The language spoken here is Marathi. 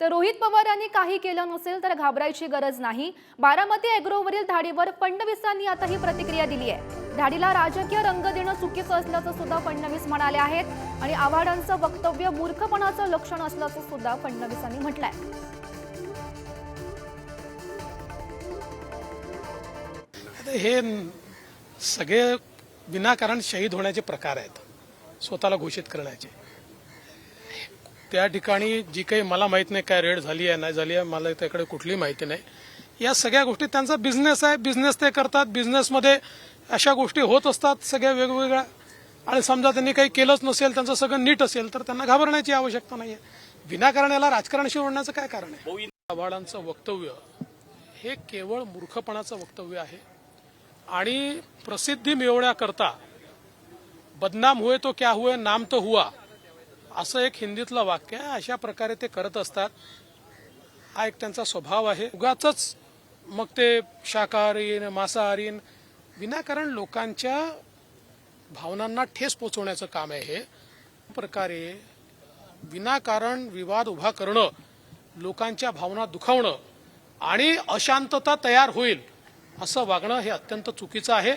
तर रोहित पवार यांनी काही केलं नसेल तर घाबरायची गरज नाही. बारामती अॅग्रोवरील धाडीवर फडणवीसांनी आता ही प्रतिक्रिया दिली आहे. धाडीला राजकीय रंग देणं चुकीचं असल्याचं सुद्धा फडणवीस म्हणाले आहेत आणि आव्हाडांचं वक्तव्य मूर्खपणाचं लक्षण असल्याचं सुद्धा फडणवीसांनी म्हटलंय. हे सगळे विनाकारण शहीद होण्याचे प्रकार आहेत. स्वतःला घोषित करण्याचे. त्या ठिकाणी जी काही मला माहीत नाही काय रेड झाली आहे नाही झाली आहे मला त्याकडे कुठलीही माहिती नाही. या सगळ्या गोष्टी त्यांचा बिझनेस आहे बिझनेस ते करतात बिझनेसमध्ये अशा गोष्टी होत असतात सगळ्या वेगवेगळ्या. आणि समजा त्यांनी काही केलंच नसेल त्यांचं सगळं नीट असेल तर त्यांना घाबरण्याची आवश्यकता नाही आहे विनाकारण याला राजकारणाशी ओढण्याचं काय कारण आहे? आव्हाडांचं वक्तव्य हे केवळ मूर्खपणाचं वक्तव्य आहे. आणि प्रसिद्धी मिळवण्याकरता बदनाम हुए तो क्या हुए नाम तो हुआ. असं एक हिंदीतलं वाक्य आहे. अशा प्रकारे ते करत असतात. हा एक त्यांचा स्वभाव आहे. उगाच मग ते शाकाहारीन मांसाहारीन विनाकारण लोकांच्या भावनांना ठेस पोचवण्याचं काम आहे हे. प्रकारे विनाकारण विवाद उभा करणं लोकांच्या भावना दुखावणं आणि अशांतता तयार होईल असं वागणं हे अत्यंत चुकीचं आहे.